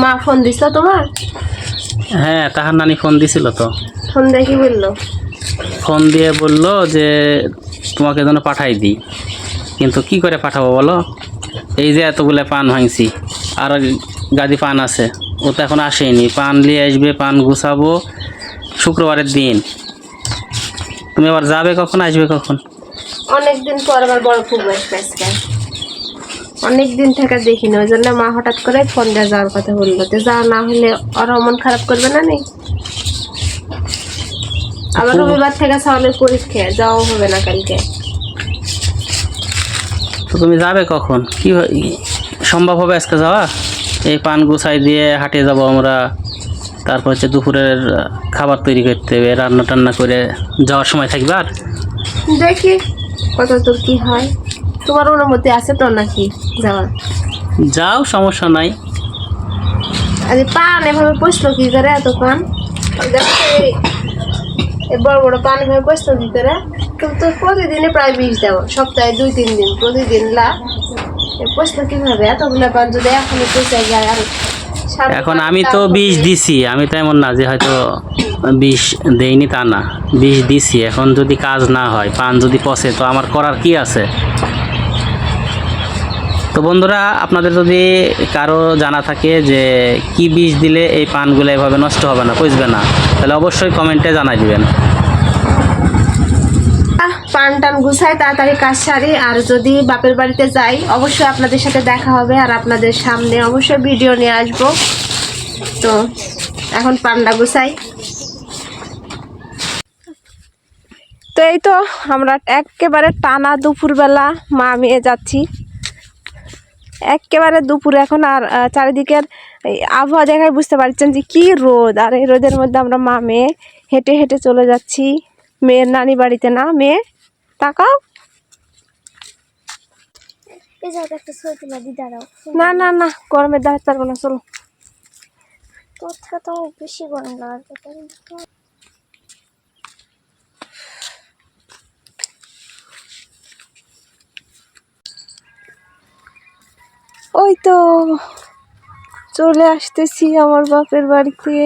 মা ফোন দিছিল তোমার? হ্যাঁ তাহার নানি ফোন দিছিল তো। ফোন দিয়ে কি বলল? ফোন দিয়ে বলল যে তোমাকে যেন পাঠাই দিই। কিন্তু কি করে পাঠাবো বলো? এই যে এতগুলো পান ভাঙছি আর গাদি পান আছে ও তো এখন আসেনি। পান নিয়ে আসবে পান গুছাবো শুক্রবারের দিন। তুমি আবার যাবে কখন আসবে কখন? অনেকদিন পর আবার বড় খুব আসবে অনেক দিন থেকে দেখিনি ওই জন্য মা হঠাৎ করে ফোন দিয়ে যাওয়ার কথা বলল। তো যাওয়া না হলে ওরা মন খারাপ করবে না নেই আবার রবিবার থেকে চাউলের পরীক্ষা যাওয়া হবে না কালকে। তো তুমি যাবে কখন? কি সম্ভব হবে আজকে যাওয়া? এই পান গুছাই দিয়ে হাটে যাব আমরা তারপর হচ্ছে দুপুরের খাবার তৈরি করতে হবে রান্না টান্না করে যাওয়ার সময় থাকবে আর? দেখি কত দূর কি হয়। তোমার অনুমতি আছে তো নাকি যাওয়ার? যাও সমস্যা নাই। আর পান এভাবে পচলো কি করে এত পান ওই দেখো এই- এই বড় বড় পান এভাবে পচলো কি করে? তুমি তো প্রতিদিনই প্রায় বিষ দেবো সপ্তাহে দুই তিন দিন প্রতিদিন লা। পচলো কীভাবে? এতগুলো পান যদি এখনই পচে যায় আর এখন আমি তো বিষ দিছি আমি তো এমন না যে হয়তো বিষ দেইনি তা না। বিষ দিছি এখন যদি কাজ না হয় পান যদি পচে তো আমার করার কি আছে? তো বন্ধুরা, আপনাদের যদি কারও জানা থাকে যে কি বিষ দিলে এই পানগুলো এভাবে নষ্ট হবে না, পচবে না, তাহলে অবশ্যই কমেন্টে জানাই দিবেন। পান টান গুছাই তাড়াতাড়ি কাজ সারি, আর যদি বাপের বাড়িতে যাই, অবশ্যই আপনাদের সাথে দেখা হবে, আর আপনাদের সামনে অবশ্যই ভিডিও নিয়ে আসব। তো এখন পানটা গুছাই। তো এই তো আমরা একেবারে টানা দুপুরবেলা মা মেয়ে যাচ্ছি। একেবারে দুপুর। এখন আর চারিদিকের আবহাওয়া দেখায় বুঝতে পারছেন যে কি রোদ। আর এই রোদের মধ্যে আমরা মা মেয়ে হেঁটে হেঁটে চলে যাচ্ছি। মেয়ের নানি বাড়িতে না মেয়ে? তাকাও। না না না গরমে দাঁড়াতে পারব না চলো। তো বেশি গরম লাগার ওই তো চলে আসতেছি আমার বাপের বাড়িতে।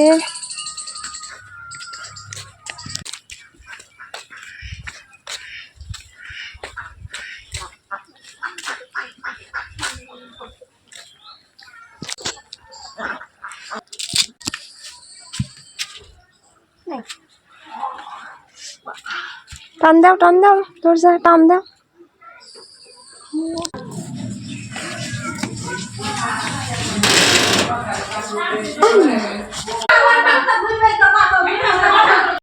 টান দাও টান দাও দরজা টান দাও। Thank you.